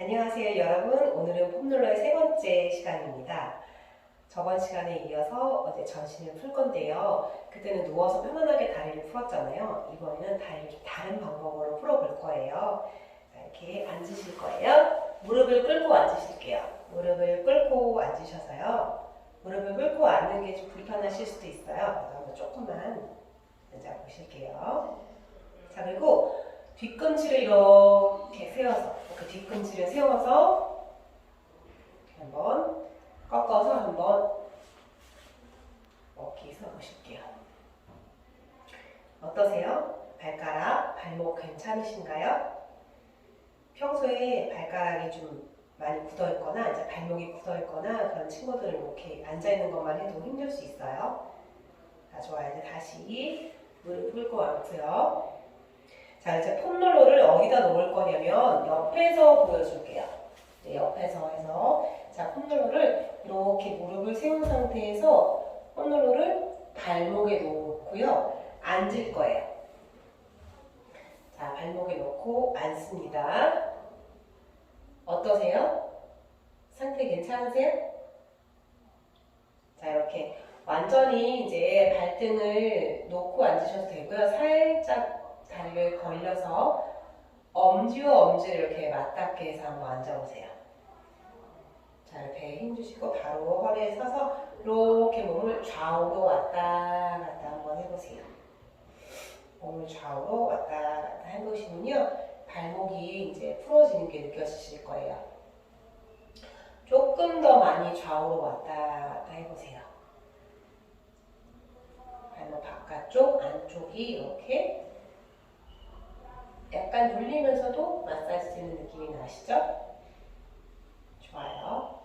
안녕하세요 여러분. 오늘은 폼롤러의 세 번째 시간입니다. 저번 시간에 이어서 어제 전신을 풀 건데요. 그때는 누워서 편안하게 다리를 풀었잖아요. 이번에는 다리를 좀 다른 방법으로 풀어볼 거예요. 자, 이렇게 앉으실 거예요. 무릎을 꿇고 앉으실게요. 무릎을 꿇고 앉으셔서요. 무릎을 꿇고 앉는 게 좀 불편하실 수도 있어요. 한번 조금만 앉아 보실게요. 자 그리고 뒤꿈치를 이렇게 세워서 그 뒤꿈치를 세워서 한번 꺾어서 한번 이렇게 서 보실게요. 어떠세요? 발가락, 발목 괜찮으신가요? 평소에 발가락이 좀 많이 굳어 있거나 이제 발목이 굳어 있거나 그런 친구들은 이렇게 앉아 있는 것만 해도 힘들 수 있어요. 자, 좋아요. 이제 다시 무릎 꿇고 앉고요. 자, 이제 폼롤러를 어디다 놓을 거냐면 옆에서 보여줄게요. 네, 옆에서 해서 자, 폼롤러를 이렇게 무릎을 세운 상태에서 폼롤러를 발목에 놓고요. 앉을 거예요. 자, 발목에 놓고 앉습니다. 어떠세요? 상태 괜찮으세요? 자, 이렇게 완전히 이제 발등을 놓고 앉으셔도 되고요. 살짝 다리를 벌려서 엄지와 엄지를 이렇게 맞닿게 해서 한번 앉아보세요. 자, 배에 힘 주시고 바로 허리에 서서 이렇게 몸을 좌우로 왔다 갔다 한번 해보세요. 몸을 좌우로 왔다 갔다 해보시면요. 발목이 이제 풀어지는 게 느껴지실 거예요. 조금 더 많이 좌우로 왔다 갔다 해보세요. 발목 바깥쪽, 안쪽이 이렇게 약간 눌리면서도 마사지 되는 느낌이 나시죠? 좋아요.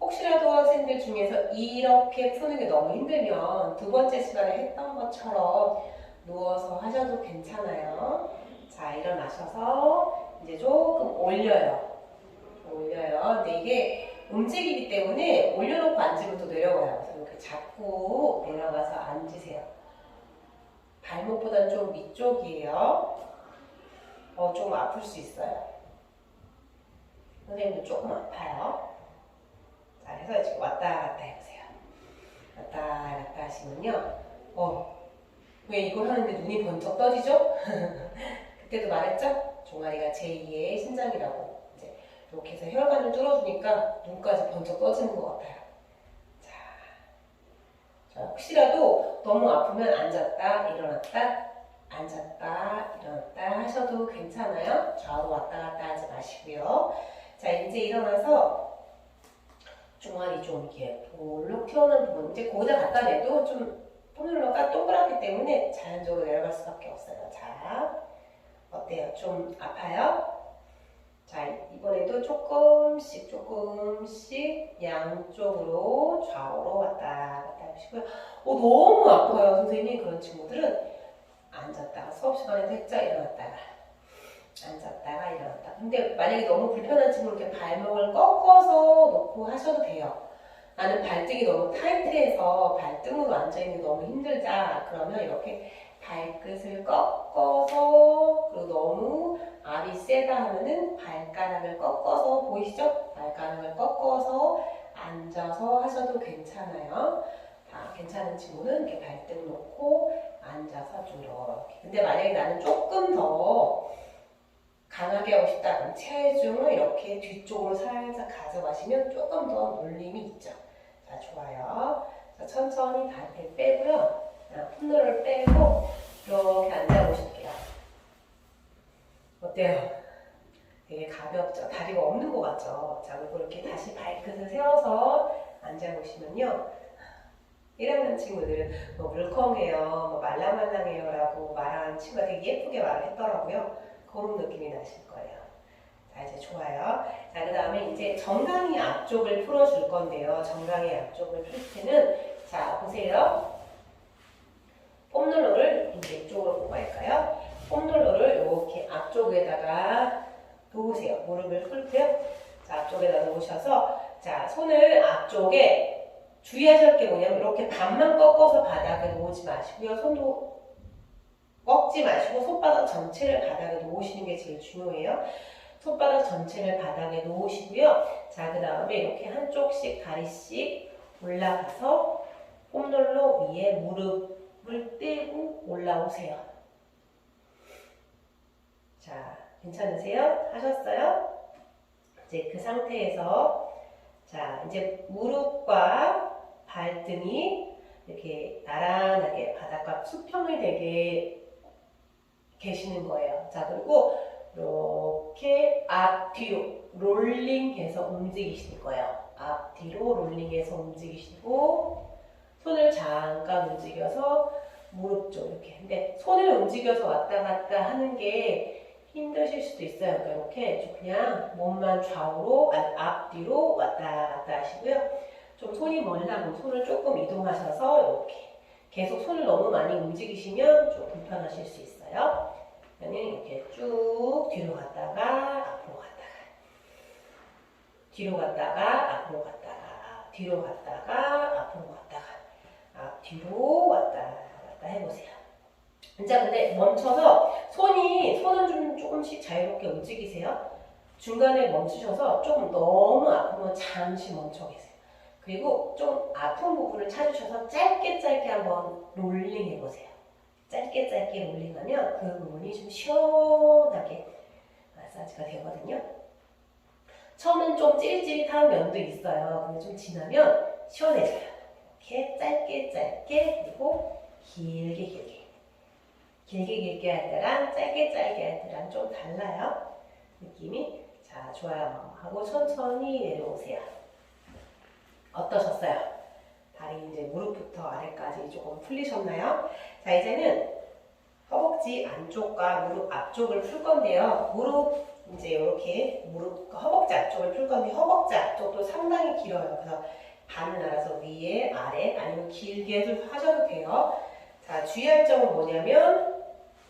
혹시라도 학생들 중에서 이렇게 푸는 게 너무 힘들면 두 번째 시간에 했던 것처럼 누워서 하셔도 괜찮아요. 자, 일어나셔서 이제 조금 올려요. 올려요. 근데 이게 움직이기 때문에 올려놓고 앉으면 또 내려가요. 그래서 이렇게 잡고 내려가서 앉으세요. 발목보다는 좀 위쪽이에요. 어, 조금 아플 수 있어요. 선생님도 조금 아파요. 자, 해서 지금 왔다 갔다 해보세요. 왔다 갔다 하시면요. 어, 왜 이걸 하는데 눈이 번쩍 떠지죠? 그때도 말했죠? 종아리가 제2의 신장이라고. 이제 이렇게 해서 혈관을 뚫어주니까 눈까지 번쩍 떠지는 것 같아요. 자, 자 혹시라도 너무 아프면 앉았다, 일어났다, 앉았다 일어났다 하셔도 괜찮아요. 좌우로 왔다 갔다 하지 마시고요. 자 이제 일어나서 종아리 좀 이렇게 볼록 튀어나온 부분 이제 거기다 갖다 내도 좀 폼롤러가 동그랗기 때문에 자연적으로 내려갈 수밖에 없어요. 자 어때요? 좀 아파요? 자 이번에도 조금씩 조금씩 양쪽으로 좌우로 왔다 갔다 하시고요. 어, 너무 아파요 선생님 그런 친구들은 앉았다가 수업 시간에도 했죠 일어났다가 앉았다가 일어났다. 근데 만약에 너무 불편한 친구 이렇게 발목을 꺾어서 놓고 하셔도 돼요. 나는 발등이 너무 타이트해서 발등으로 앉아있는 게 너무 힘들다. 그러면 이렇게 발끝을 꺾어서 그리고 너무 알이 세다 하면은 발가락을 꺾어서 보이시죠? 발가락을 꺾어서 앉아서 하셔도 괜찮아요. 다 괜찮은 친구는 이렇게 발등 놓고 앉아서 좀 이렇게. 근데 만약에 나는 조금 더 강하게 하고 싶다 그럼 체중을 이렇게 뒤쪽으로 살짝 가져가시면 조금 더 눌림이 있죠. 자, 좋아요. 자, 천천히 다리를 빼고요. 자, 풋누를 빼고 이렇게 앉아보실게요. 어때요? 되게 가볍죠? 다리가 없는 것 같죠? 자, 그리고 이렇게 다시 발끝을 세워서 앉아보시면요. 1학년 친구들은 뭐 물컹해요, 뭐 말랑말랑해요 라고 말하는 친구가 되게 예쁘게 말을 했더라고요. 그런 느낌이 나실 거예요. 자, 이제 좋아요. 자, 그 다음에 이제 정강이 앞쪽을 풀어줄 건데요. 정강이 앞쪽을 풀 때는, 자, 보세요. 폼롤러를 이제 이쪽으로 보고 할까요? 폼롤러를 이렇게 앞쪽에다가 놓으세요. 무릎을 꿇고요. 자, 앞쪽에다 놓으셔서, 자, 손을 앞쪽에 주의하실 게 뭐냐면 이렇게 반만 꺾어서 바닥에 놓지 마시고요. 손도 꺾지 마시고 손바닥 전체를 바닥에 놓으시는 게 제일 중요해요. 손바닥 전체를 바닥에 놓으시고요. 자, 그 다음에 이렇게 한쪽씩 다리씩 올라가서 폼롤러 위에 무릎을 떼고 올라오세요. 자, 괜찮으세요? 하셨어요? 이제 그 상태에서 자, 이제 무릎과 발등이 이렇게 나란하게 바닥과 수평이 되게 계시는 거예요. 자, 그리고 이렇게 앞뒤로 롤링해서 움직이실 거예요. 앞뒤로 롤링해서 움직이시고 손을 잠깐 움직여서 무릎 쪽 이렇게. 근데 손을 움직여서 왔다 갔다 하는 게 힘드실 수도 있어요. 그러니까 이렇게 좀 그냥 몸만 좌우로 아, 앞뒤로 왔다 갔다 하시고요. 좀 손이 멀다면 손을 조금 이동하셔서 이렇게 계속 손을 너무 많이 움직이시면 좀 불편하실 수 있어요. 그러면 이렇게 쭉 뒤로 갔다가 앞으로 갔다가 뒤로 갔다가 앞으로 갔다가 뒤로 갔다가 앞으로 갔다가 앞뒤로 왔다 갔다 해보세요. 자, 근데 멈춰서 손이 손은 좀 조금씩 자유롭게 움직이세요. 중간에 멈추셔서 조금 너무 아프면 잠시 멈춰 계세요. 그리고 좀 아픈 부분을 찾으셔서 짧게 짧게 한번 롤링 해보세요. 짧게 짧게 롤링하면 그 부분이 좀 시원하게 마사지가 되거든요. 처음엔 좀 찌릿찌릿한 면도 있어요. 근데 좀 지나면 시원해져요. 이렇게 짧게 짧게 그리고 길게 길게 길게 길게 할 때랑 짧게 짧게 할 때랑 좀 달라요. 느낌이 자 좋아요 하고 천천히 내려오세요. 어떠셨어요? 다리 이제 무릎부터 아래까지 조금 풀리셨나요? 자 이제는 허벅지 안쪽과 무릎 앞쪽을 풀 건데요. 무릎 이제 이렇게 무릎 허벅지 앞쪽을 풀 건데 허벅지 앞쪽도 상당히 길어요. 그래서 반을 알아서 위에 아래 아니면 길게 하셔도 돼요. 자 주의할 점은 뭐냐면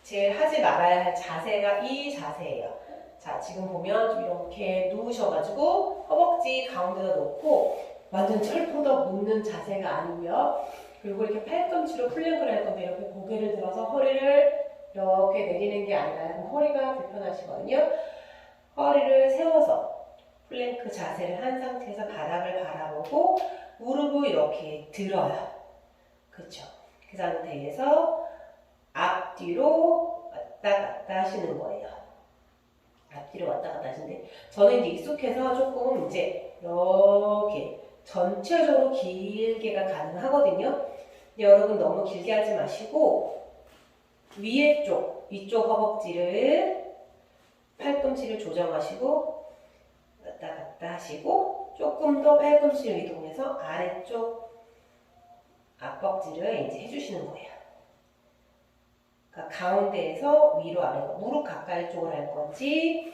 제일 하지 말아야 할 자세가 이 자세예요. 자 지금 보면 좀 이렇게 누우셔가지고 허벅지 가운데다 놓고 완전 철포덕 눕는 자세가 아니고요. 그리고 이렇게 팔꿈치로 플랭크를 할 건데 이렇게 고개를 들어서 허리를 이렇게 내리는 게 아니라 허리가 불편하시거든요. 허리를 세워서 플랭크 자세를 한 상태에서 바닥을 바라보고 무릎을 이렇게 들어요. 그렇죠. 그 상태에서 앞뒤로 왔다 갔다 하시는 거예요. 앞뒤로 왔다 갔다 하시는데 저는 이제 익숙해서 조금 이제 이렇게 전체적으로 길게가 가능하거든요. 근데 여러분 너무 길게 하지 마시고 위에 쪽, 위쪽 허벅지를 팔꿈치를 조정하시고 왔다 갔다 하시고 조금 더 팔꿈치를 이동해서 아래쪽 앞벅지를 이제 해주시는 거예요. 그러니까 가운데에서 위로 아래로 무릎 가까이 쪽을 할 건지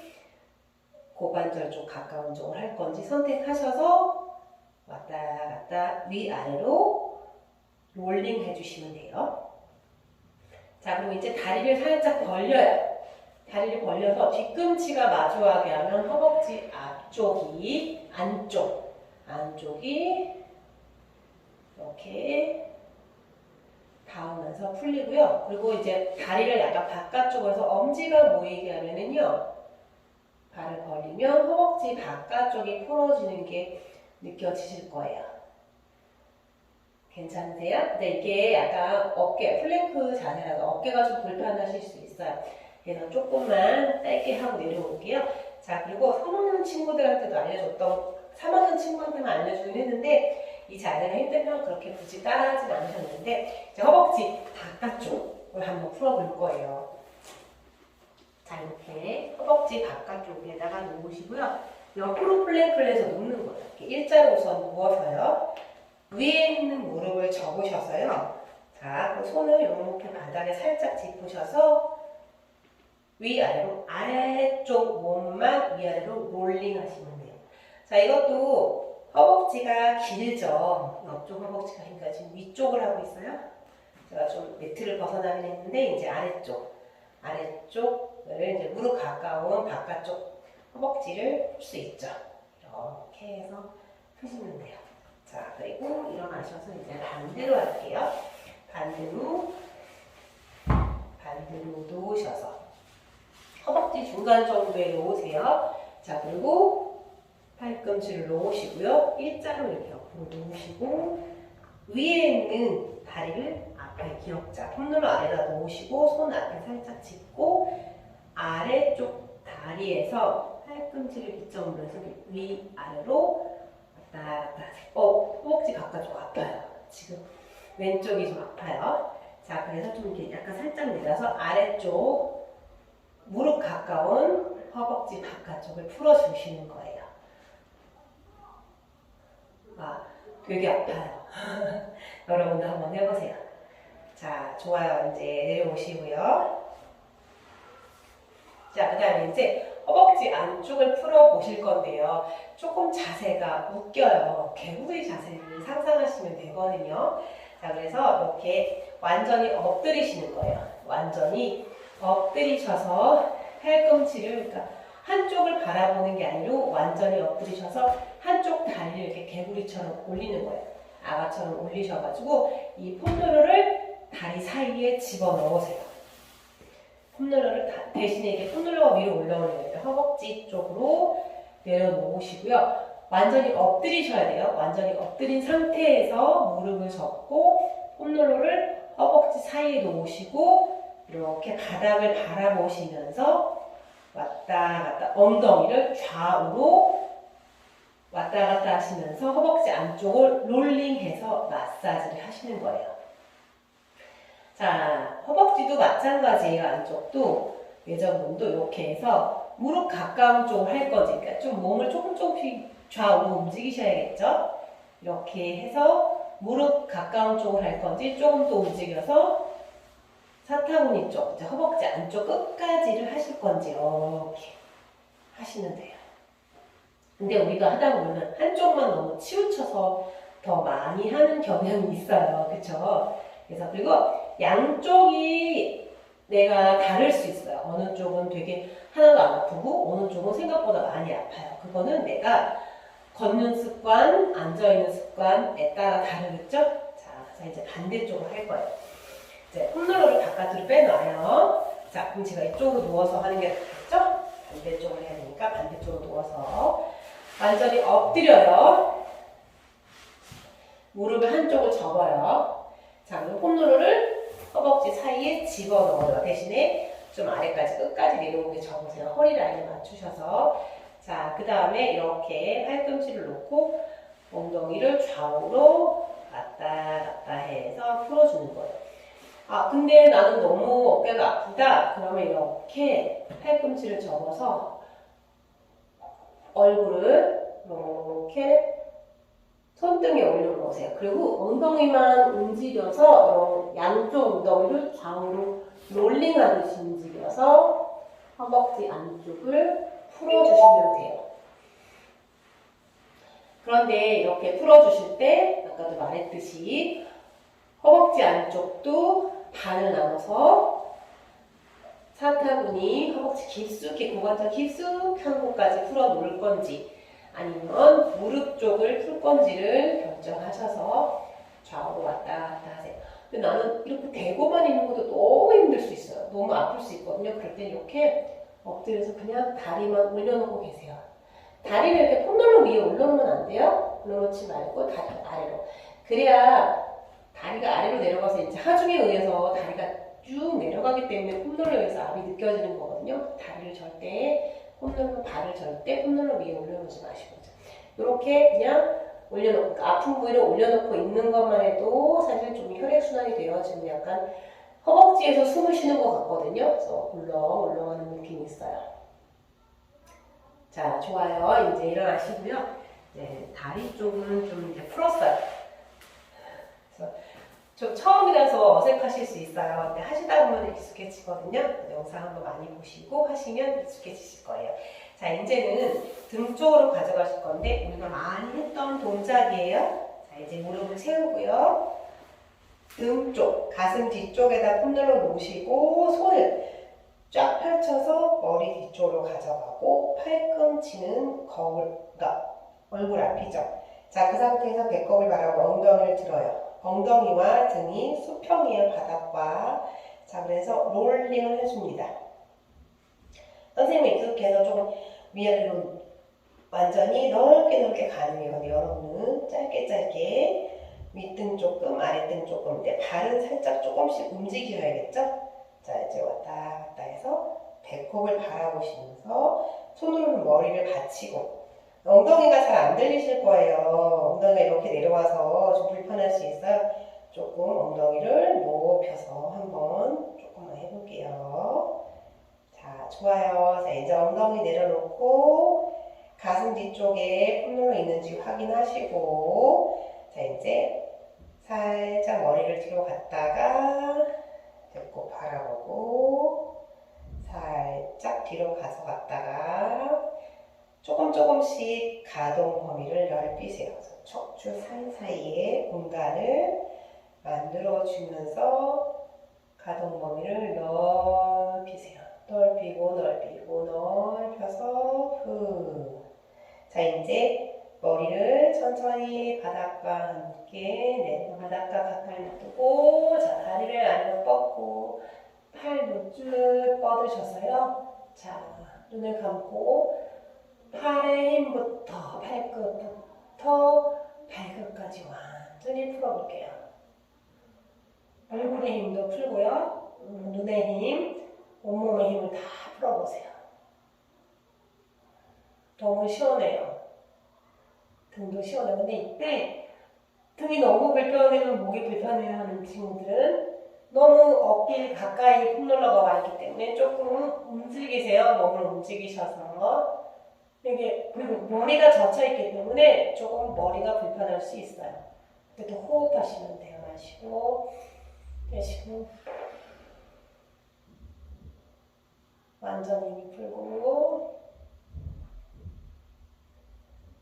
고관절 쪽 가까운 쪽을 할 건지 선택하셔서 왔다 갔다 위아래로 롤링 해주시면 돼요. 자, 그럼 이제 다리를 살짝 벌려요. 다리를 벌려서 뒤꿈치가 마주하게 하면 허벅지 앞쪽이 안쪽, 안쪽이 이렇게 닿으면서 풀리고요. 그리고 이제 다리를 약간 바깥쪽에서 엄지가 모이게 하면은요. 발을 벌리면 허벅지 바깥쪽이 풀어지는 게 느껴지실 거예요. 괜찮으세요? 근데 이게 약간 어깨, 플랭크 자세라서 어깨가 좀 불편하실 수 있어요. 그래서 조금만 짧게 하고 내려올게요. 자, 그리고 3학년 친구들한테도 알려줬던, 3학년 친구한테만 알려주긴 했는데, 이 자세가 힘들면 그렇게 굳이 따라하진 않으셨는데, 이제 허벅지 바깥쪽을 한번 풀어볼 거예요. 자, 이렇게 허벅지 바깥쪽에다가 놓으시고요. 옆으로 플랭크를 해서 눕는 거예요. 일자로 우선 누워서요. 위에 있는 무릎을 접으셔서요. 자, 그 손을 이렇게 바닥에 살짝 짚으셔서 위아래로 아래쪽 몸만 위아래로 롤링 하시면 돼요. 자, 이것도 허벅지가 길죠. 옆쪽 허벅지가 그러니까 지금 위쪽을 하고 있어요. 제가 좀 매트를 벗어나긴 했는데 이제 아래쪽, 아래쪽을 이제 무릎 가까운 바깥쪽 허벅지를 풀 수 있죠. 이렇게 해서 푸시면 돼요. 자, 그리고 일어나셔서 이제 반대로 할게요. 반대로, 반대로 누우셔서 허벅지 중간 정도에 놓으세요. 자, 그리고 팔꿈치를 놓으시고요. 일자로 이렇게 옆으로 놓으시고 위에 있는 다리를 앞에 기억자 폼롤러 아래다 놓으시고 손 앞에 살짝 짚고 아래쪽 다리에서 팔꿈치를 기점으로 해서 위 아래로 왔다 갔다. 어, 허벅지 바깥쪽 아파요. 지금 왼쪽이 좀 아파요. 자, 그래서 좀 이렇게 약간 살짝 내려서 아래쪽 무릎 가까운 허벅지 바깥쪽을 풀어주시는 거예요. 아, 되게 아파요. 여러분도 한번 해보세요. 자, 좋아요. 이제 내려오시고요. 자, 그 다음에 이제 허벅지 안쪽을 풀어 보실 건데요. 조금 자세가 웃겨요. 개구리 자세를 상상하시면 되거든요. 자, 그래서 이렇게 완전히 엎드리시는 거예요. 완전히 엎드리셔서 팔꿈치를, 그러니까 한쪽을 바라보는 게 아니고 완전히 엎드리셔서 한쪽 다리를 이렇게 개구리처럼 올리는 거예요. 아가처럼 올리셔가지고 이 폼롤러를 다리 사이에 집어 넣으세요. 폼롤러를 다- 대신에 이게 폼롤러가 위로 올라오는 거예요. 허벅지 쪽으로 내려놓으시고요. 완전히 엎드리셔야 돼요. 완전히 엎드린 상태에서 무릎을 접고 폼롤러를 허벅지 사이에 놓으시고 이렇게 바닥을 바라보시면서 왔다 갔다 엉덩이를 좌우로 왔다 갔다 하시면서 허벅지 안쪽을 롤링해서 마사지를 하시는 거예요. 자, 허벅지도 마찬가지예요. 안쪽도 외전근도 이렇게 해서 무릎 가까운 쪽을 할 거지. 그러니까 좀 몸을 조금 조금씩 좌우로 움직이셔야겠죠. 이렇게 해서 무릎 가까운 쪽을 할 건지 조금 더 움직여서 사타구니 쪽, 이제 허벅지 안쪽 끝까지를 하실 건지 이렇게 하시면 돼요. 근데 우리가 하다 보면 한쪽만 너무 치우쳐서 더 많이 하는 경향이 있어요. 그쵸? 그래서 그리고 양쪽이 내가 다를 수 있어요. 어느 쪽은 되게 하나도 안 아프고 어느 쪽은 생각보다 많이 아파요. 그거는 내가 걷는 습관, 앉아있는 습관에 따라 다르겠죠? 자, 그래서 이제 반대쪽으로 할 거예요. 이제 폼롤러를 바깥으로 빼놔요. 자, 그럼 제가 이쪽으로 누워서 하는 게 낫겠죠? 반대쪽으로 해야 되니까 반대쪽으로 누워서 완전히 엎드려요. 무릎을 한쪽을 접어요. 자, 그리고 폼롤러를 허벅지 사이에 집어넣어요. 대신에 좀 아래까지 끝까지 내려오게 접으세요. 허리 라인을 맞추셔서. 자, 그 다음에 이렇게 팔꿈치를 놓고 엉덩이를 좌우로 왔다 갔다 해서 풀어주는 거예요. 아, 근데 나는 너무 어깨가 아프다. 그러면 이렇게 팔꿈치를 접어서 얼굴을 이렇게 손등에 올려놓으세요. 그리고 엉덩이만 움직여서 양쪽 엉덩이를 좌우로 롤링하듯이 움직여서 허벅지 안쪽을 풀어주시면 돼요. 그런데 이렇게 풀어주실 때 아까도 말했듯이 허벅지 안쪽도 반을 나눠서 사타구니 허벅지 깊숙이 고관절 깊숙한 곳까지 풀어 놓을 건지 아니면 무릎 쪽을 풀 건지를 결정하셔서 좌우로 왔다 갔다 하세요. 근데 나는 이렇게 대고만 있는 것도 너무 힘들 수 있어요. 너무 아플 수 있거든요. 그럴 때 이렇게 엎드려서 그냥 다리만 올려놓고 계세요. 다리를 이렇게 폼롤러 위에 올려놓으면 안 돼요. 올려놓지 말고 다리 아래로. 그래야 다리가 아래로 내려가서 이제 하중에 의해서 다리가 쭉 내려가기 때문에 폼롤러에서 압이 느껴지는 거거든요. 다리를 절대 폼롤러 발을 절대 폼롤러 위에 올려놓지 마시고 이렇게 그냥 올려놓고 그러니까 아픈 부위를 올려놓고 있는 것만 해도 사실 좀 혈액 순환이 되어지면 약간 허벅지에서 숨을 쉬는 것 같거든요. 그래서 울렁 울렁하는 느낌이 있어요. 자 좋아요. 이제 일어나시고요. 이제 다리 쪽은 좀 이제 풀었어요. 좀 처음이라서 어색하실 수 있어요. 근데 하시다 보면 익숙해지거든요. 영상 한번 많이 보시고 하시면 익숙해지실 거예요. 자, 이제는 등 쪽으로 가져가실 건데 우리가 많이 했던 동작이에요. 자, 이제 무릎을 세우고요. 등 쪽, 가슴 뒤쪽에다 폼들어 놓으시고 손을 쫙 펼쳐서 머리 뒤쪽으로 가져가고 팔꿈치는 거울, 그러니까 얼굴 앞이죠. 자, 그 상태에서 배꼽을 바라고 엉덩이를 들어요. 엉덩이와 등이 수평이에요, 바닥과. 자, 그래서 롤링을 해줍니다. 선생님이 익숙해서 조금 위아래로 완전히 넓게 넓게 가능해요. 근데 여러분은 짧게 짧게 윗등 조금, 아랫등 조금, 근데 발은 살짝 조금씩 움직여야겠죠? 자, 이제 왔다 갔다 해서 배꼽을 바라보시면서 손으로는 머리를 받치고 엉덩이가 잘 안 들리실 거예요. 엉덩이가 이렇게 내려와서. 조금 엉덩이를 높여서 한번 조금만 해볼게요. 자, 좋아요. 자, 이제 엉덩이 내려놓고 가슴 뒤쪽에 폼롤러 있는지 확인하시고 자, 이제 살짝 머리를 뒤로 갔다가 배꼽 바라보고 살짝 뒤로 가서 갔다가 조금 조금씩 가동 범위를 넓히세요. 척추 사이사이에 공간을 만들어 주면서 가동 범위를 넓히세요. 넓히고 넓히고 넓혀서 후. 자 이제 머리를 천천히 바닥과 함께 네, 바닥과 가까이 놔두고 자 다리를 아래로 뻗고 팔도 쭉 뻗으셔서요. 자 눈을 감고 팔의 힘부터 발끝부터 발끝까지 완전히 풀어볼게요. 얼굴의 힘도 풀고요. 음, 눈의 힘, 온몸의 힘을 다 풀어보세요. 너무 시원해요. 등도 시원해요. 근데 이때 등이 너무 불편해서 목이 불편해하는 친구들은 너무 어깨 가까이 폼롤러가 와 있기 때문에 조금 움직이세요. 몸을 움직이셔서 이게 그리고 머리가 젖혀 있기 때문에 조금 머리가 불편할 수 있어요. 그래도 호흡하시면 돼요. 마시고 내쉬고 완전히 힘이 풀고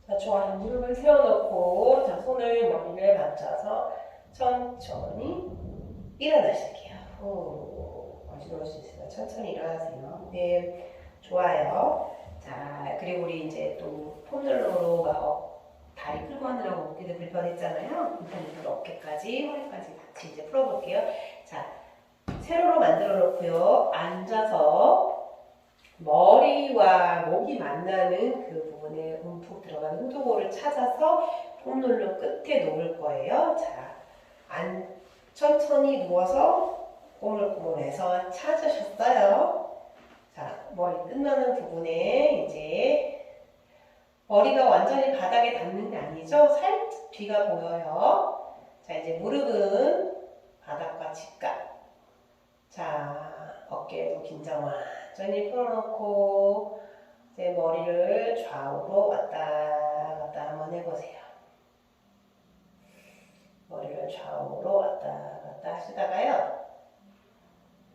자 좋아요. 무릎을 세워놓고 자 손을 머리를 맞춰서 천천히 일어나실게요. 오, 어지러울 수 있으니까 천천히 일어나세요. 네, 좋아요. 자, 그리고 우리 이제 또 어, 다리 끌고 하느라고 어깨도 불편했잖아요. 불편해서 어깨까지, 허리까지 같이 이제 풀어볼게요. 자, 세로로 만들어 놓고요. 앉아서 머리와 목이 만나는 그 부분에 움푹 들어가는 후두골을 찾아서 폼롤러 끝에 놓을 거예요. 자, 안, 천천히 누워서 꼬물꼬물해서 찾으셨어요. 자, 머리 끝나는 부분에 이제 머리가 완전히 바닥에 닿는 게 아니죠? 살짝 뒤가 보여요. 자, 이제 무릎은 바닥과 직각. 자, 어깨에도 긴장 완전히 풀어놓고 이제 머리를 좌우로 왔다 갔다 한번 해보세요. 머리를 좌우로 왔다 갔다 하시다가요.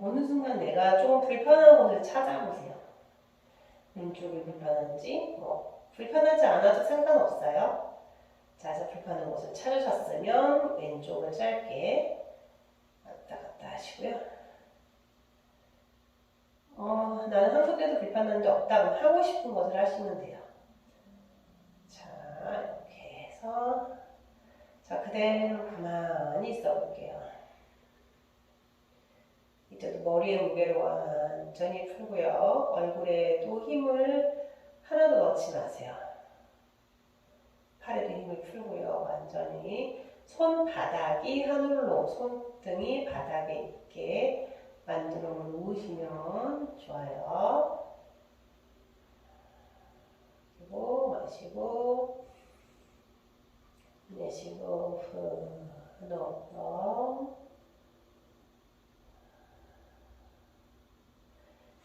어느 순간 내가 좀 불편한 곳을 찾아보세요. 왼쪽이 불편한지, 뭐, 불편하지 않아도 상관없어요. 자, 그래서 불편한 곳을 찾으셨으면 왼쪽을 짧게 왔다 갔다 하시고요. 어, 나는 한쪽에도 불편한 데 없다고 하고 싶은 것을 하시면 돼요. 자, 이렇게 해서 자, 그대로 가만히 있어 볼게요. 이때도 머리의 무게를 완전히 풀고요. 얼굴에도 힘을 하나도 넣지 마세요. 팔에도 힘을 풀고요. 완전히 손바닥이 하늘로 손등이 바닥에 있게 만들어 놓으시면 좋아요. 그리고 마시고 내쉬고 후 넣어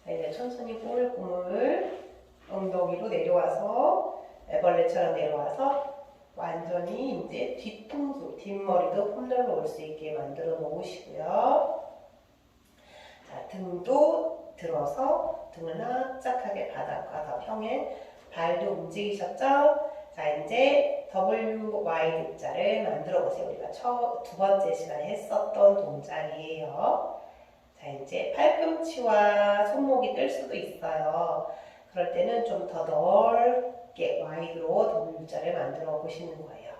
자 이제 천천히 꼬물꼬물 엉덩이로 내려와서 애벌레처럼 내려와서 완전히 이제 뒤통수, 뒷머리도 폼롤러 올수 있게 만들어 놓으시고요. 자 등도 들어서 등을 납작하게 바닥과 더 평행 발도 움직이셨죠? 자 이제 WY자를 만들어 보세요. 우리가 첫, 두 번째 시간에 했었던 동작이에요. 자 이제 팔꿈치와 손목이 뜰 수도 있어요. 그럴 때는 좀 더 넓게 와이드로 W자를 만들어 보시는 거예요.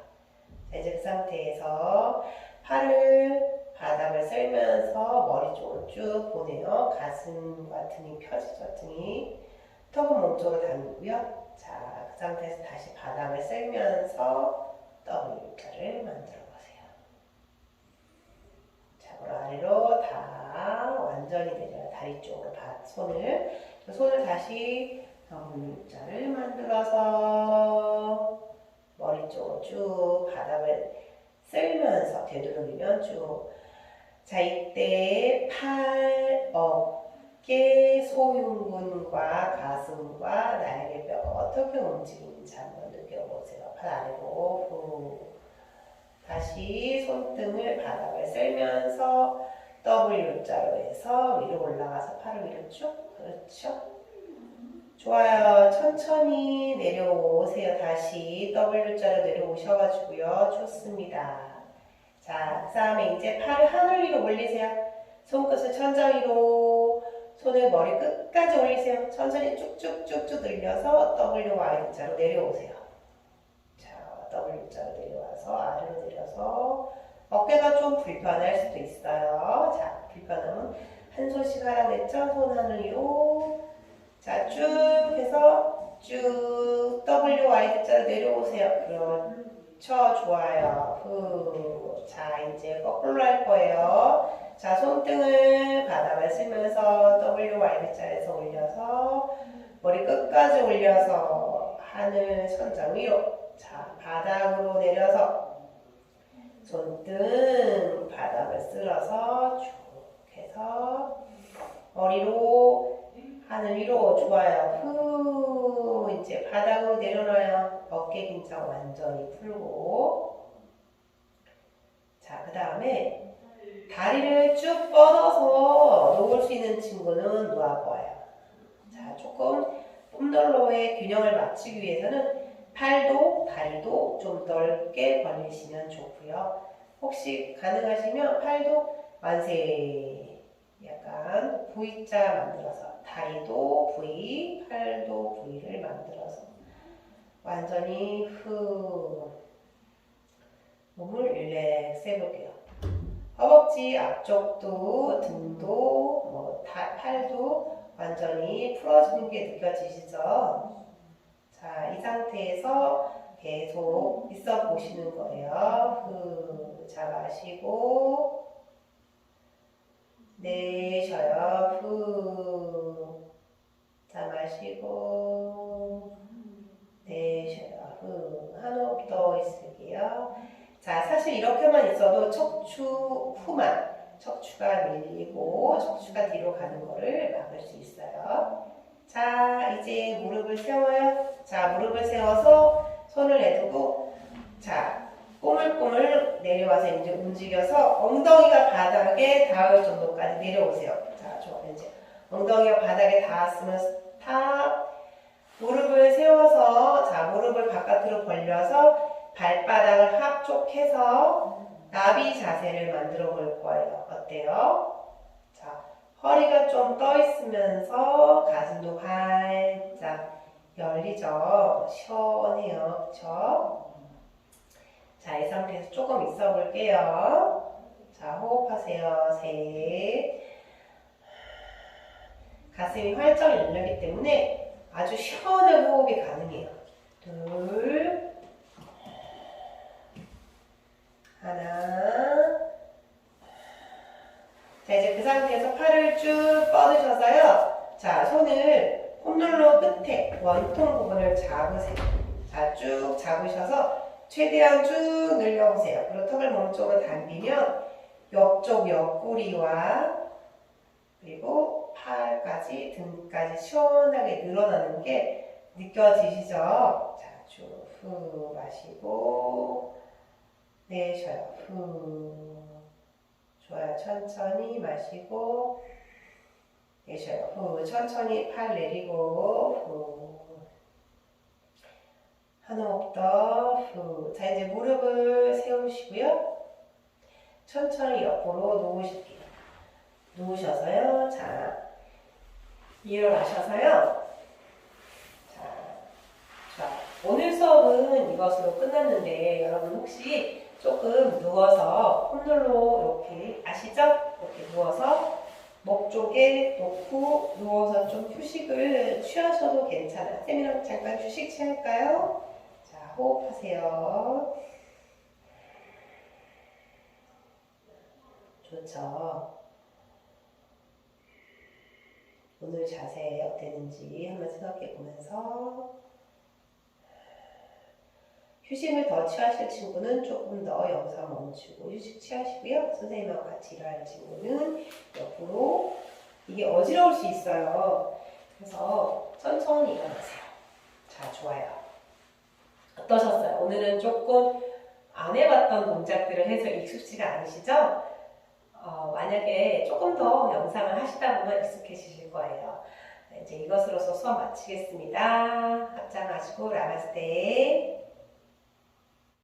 자 이제 그 상태에서 팔을 바닥을 쓸면서 머리 쪽으로 쭉 보내요. 가슴과 등이 펴지죠. 등이 턱은 몸쪽으로 당기고요. 자, 그 상태에서 다시 바닥을 쓸면서 W자를 만들어 보세요. 자, 그럼 아래로 다 완전히 내려요. 다리 쪽으로 바, 손을. 손을 다시 W자를 만들어서 머리 쪽으로 쭉 바닥을 쓸면서 되도록이면 쭉. 자, 이때 팔, 어깨, 소흉근과 가슴과 날개뼈가 어떻게 움직이는지 한번 느껴보세요. 팔 아래로 후. 다시 손등을 바닥을 쓸면서 W자로 해서 위로 올라가서 팔을 위로 쭉. 그렇죠. 좋아요. 천천히 내려오세요. 다시 W자로 내려오셔가지고요. 좋습니다. 자, 그 다음에 이제 팔을 하늘 위로 올리세요. 손끝을 천장 위로, 손을 머리 끝까지 올리세요. 천천히 쭉쭉쭉쭉 늘려서 WY자로 내려오세요. 자, W자로 내려와서 아래로 내려서 어깨가 좀 불편할 수도 있어요. 자, 불편하면 한 손씩 하라고 했죠? 손 하늘 위로. 자, 쭉 해서 쭉 WY자로 내려오세요. 그렇죠. 좋아요. 후. 자, 이제 거꾸로 할 거예요. 자, 손등을 바닥을 쓰면서 WY자에서 올려서 머리 끝까지 올려서 하늘 천장 위로. 자, 바닥으로 내려서 손등 바닥을 쓸어서 쭉 해서 머리로 하늘 위로 좋아요. 후 이제 바닥으로 내려놔요. 어깨 긴장 완전히 풀고 자 그 다음에 다리를 쭉 뻗어서 놓을 수 있는 친구는 놓아보아요. 자 조금 폼롤러의 균형을 맞추기 위해서는 팔도 다리도 좀 넓게 벌리시면 좋고요. 혹시 가능하시면 팔도 만세 약간 V자 만들어서 다리도 V, 팔도 V를 만들어서 완전히 후 몸을 릴렉스 해볼게요. 허벅지 앞쪽도 등도 뭐 다, 팔도 완전히 풀어지는 게 느껴지시죠? 자, 이 상태에서 계속 있어 보시는 거예요. 후, 자 마시고 내쉬어요. 후. 자, 마시고, 내쉬어요. 후. 한 호흡 더 있을게요. 자, 사실 이렇게만 있어도 척추 후만, 척추가 밀리고, 척추가 뒤로 가는 거를 막을 수 있어요. 자, 이제 무릎을 세워요. 자, 무릎을 세워서 손을 내두고, 자, 꼬물꼬물 내려와서 이제 움직여서 엉덩이가 바닥에 닿을 정도까지 내려오세요. 자, 좋아. 이제 엉덩이가 바닥에 닿았으면 탑. 무릎을 세워서 자, 무릎을 바깥으로 벌려서 발바닥을 합쪽해서 나비 자세를 만들어 볼 거예요. 어때요? 자, 허리가 좀 떠 있으면서 가슴도 활짝 열리죠. 시원해요. 그쵸? 자, 이 상태에서 조금 있어 볼게요. 자, 호흡하세요. 셋. 가슴이 활짝 열리기 때문에 아주 시원하게 호흡이 가능해요. 둘. 하나. 자, 이제 그 상태에서 팔을 쭉 뻗으셔서요. 자, 손을 홈롤러 끝에 원통 부분을 잡으세요. 자, 쭉 잡으셔서 최대한 쭉 늘려보세요. 그리고 턱을 몸쪽으로 당기면 옆쪽 옆구리와 그리고 팔까지 등까지 시원하게 늘어나는 게 느껴지시죠? 자, 쭉후 마시고 내쉬어요. 후 좋아요. 천천히 마시고 내쉬어요. 후 천천히 팔 내리고 후 한 호흡 더, 후. 자, 이제 무릎을 세우시고요. 천천히 옆으로 누우실게요. 누우셔서요. 자, 일어나셔서요. 자, 자, 오늘 수업은 이것으로 끝났는데, 여러분 혹시 조금 누워서 홈롤로 이렇게, 아시죠? 이렇게 누워서 목 쪽에 놓고 누워서 좀 휴식을 취하셔도 괜찮아요. 쌤이랑 잠깐 휴식 취할까요? 자, 호흡하세요. 좋죠. 오늘 자세 어땠는지 한번 생각해 보면서 휴식을 더 취하실 친구는 조금 더 영상 멈추고 휴식 취하시고요. 선생님하고 같이 일어날 친구는 옆으로 이게 어지러울 수 있어요. 그래서 천천히 일어나세요. 자, 좋아요. 어떠셨어요? 오늘은 조금 안 해봤던 동작들을 해서 익숙지가 않으시죠? 어, 만약에 조금 더 영상을 하시다 보면 익숙해지실 거예요. 네, 이제 이것으로서 수업 마치겠습니다. 합장하시고 나마스테.